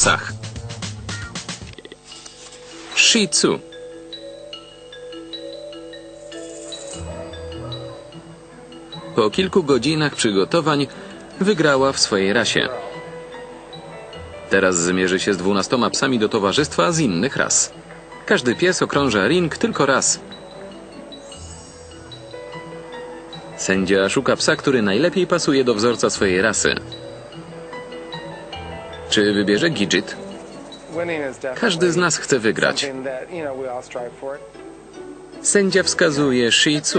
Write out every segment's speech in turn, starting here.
psach. Shih Tzu. Po kilku godzinach przygotowań wygrała w swojej rasie. Teraz zmierzy się z dwunastoma psami do towarzystwa z innych ras. Każdy pies okrąża ring tylko raz. Sędzia szuka psa, który najlepiej pasuje do wzorca swojej rasy. Czy wybierze Gidget? Każdy z nas chce wygrać. Sędzia wskazuje Shih Tzu.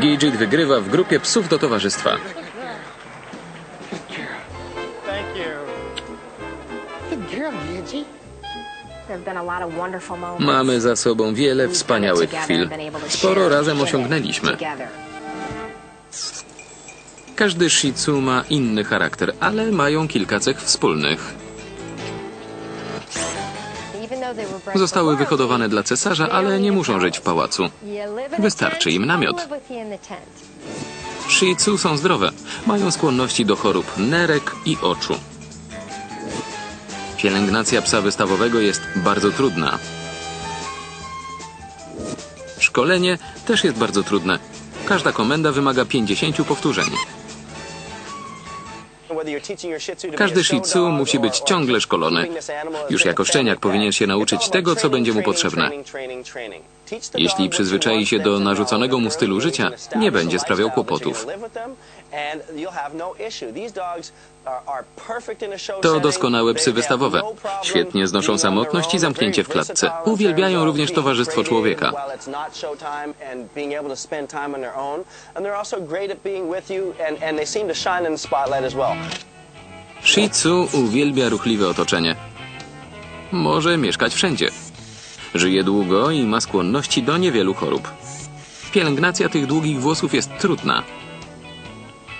Gidget wygrywa w grupie psów do towarzystwa. Mamy za sobą wiele wspaniałych chwil. Sporo razem osiągnęliśmy. Każdy Shih Tzu ma inny charakter, ale mają kilka cech wspólnych. Zostały wyhodowane dla cesarza, ale nie muszą żyć w pałacu. Wystarczy im namiot. Shih Tzu są zdrowe. Mają skłonności do chorób nerek i oczu. Pielęgnacja psa wystawowego jest bardzo trudna. Szkolenie też jest bardzo trudne. Każda komenda wymaga 50 powtórzeń. Każdy Shih Tzu musi być ciągle szkolony. Już jako szczeniak powinien się nauczyć tego, co będzie mu potrzebne. Jeśli przyzwyczai się do narzuconego mu stylu życia, nie będzie sprawiał kłopotów. To doskonałe psy wystawowe. Świetnie znoszą samotność i zamknięcie w klatce. Uwielbiają również towarzystwo człowieka. Shih Tzu uwielbia ruchliwe otoczenie. Może mieszkać wszędzie. Żyje długo i ma skłonności do niewielu chorób. Pielęgnacja tych długich włosów jest trudna.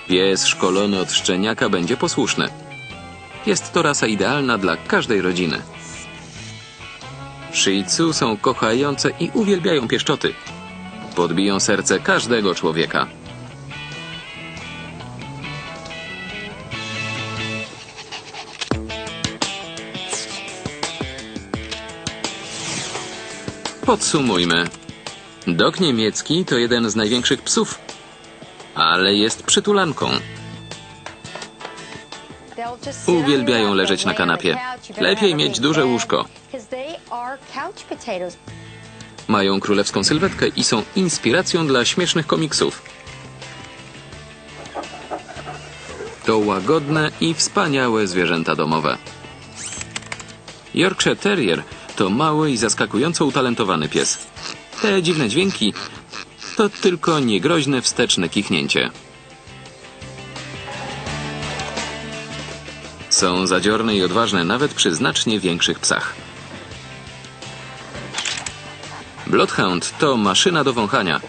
Pies szkolony od szczeniaka będzie posłuszny. Jest to rasa idealna dla każdej rodziny. Shih są kochające i uwielbiają pieszczoty. Podbiją serce każdego człowieka. Podsumujmy. Dok niemiecki to jeden z największych psów, ale jest przytulanką. Uwielbiają leżeć na kanapie. Lepiej mieć duże łóżko. Mają królewską sylwetkę i są inspiracją dla śmiesznych komiksów. To łagodne i wspaniałe zwierzęta domowe. Yorkshire Terrier to mały i zaskakująco utalentowany pies. Te dziwne dźwięki to tylko niegroźne wsteczne kichnięcie. Są zadziorne i odważne nawet przy znacznie większych psach. Bloodhound to maszyna do wąchania.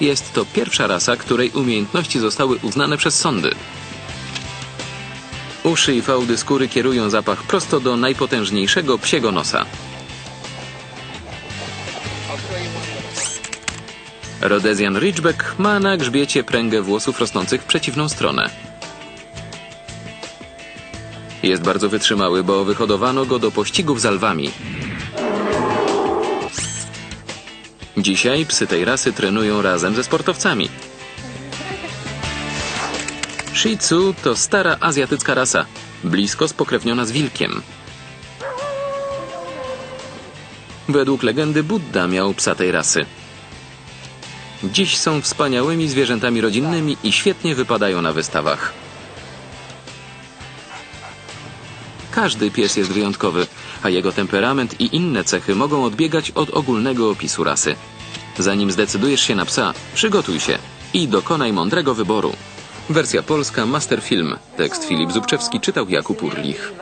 Jest to pierwsza rasa, której umiejętności zostały uznane przez sądy. Uszy i fałdy skóry kierują zapach prosto do najpotężniejszego psiego nosa. Rhodesian Ridgeback ma na grzbiecie pręgę włosów rosnących w przeciwną stronę. Jest bardzo wytrzymały, bo wyhodowano go do pościgów z alwami. Dzisiaj psy tej rasy trenują razem ze sportowcami. Shih Tzu to stara azjatycka rasa, blisko spokrewniona z wilkiem. Według legendy Buddha miał psa tej rasy. Dziś są wspaniałymi zwierzętami rodzinnymi i świetnie wypadają na wystawach. Każdy pies jest wyjątkowy, a jego temperament i inne cechy mogą odbiegać od ogólnego opisu rasy. Zanim zdecydujesz się na psa, przygotuj się i dokonaj mądrego wyboru. Wersja polska Masterfilm. Tekst Filip Zubczewski czytał Jakub Urlich.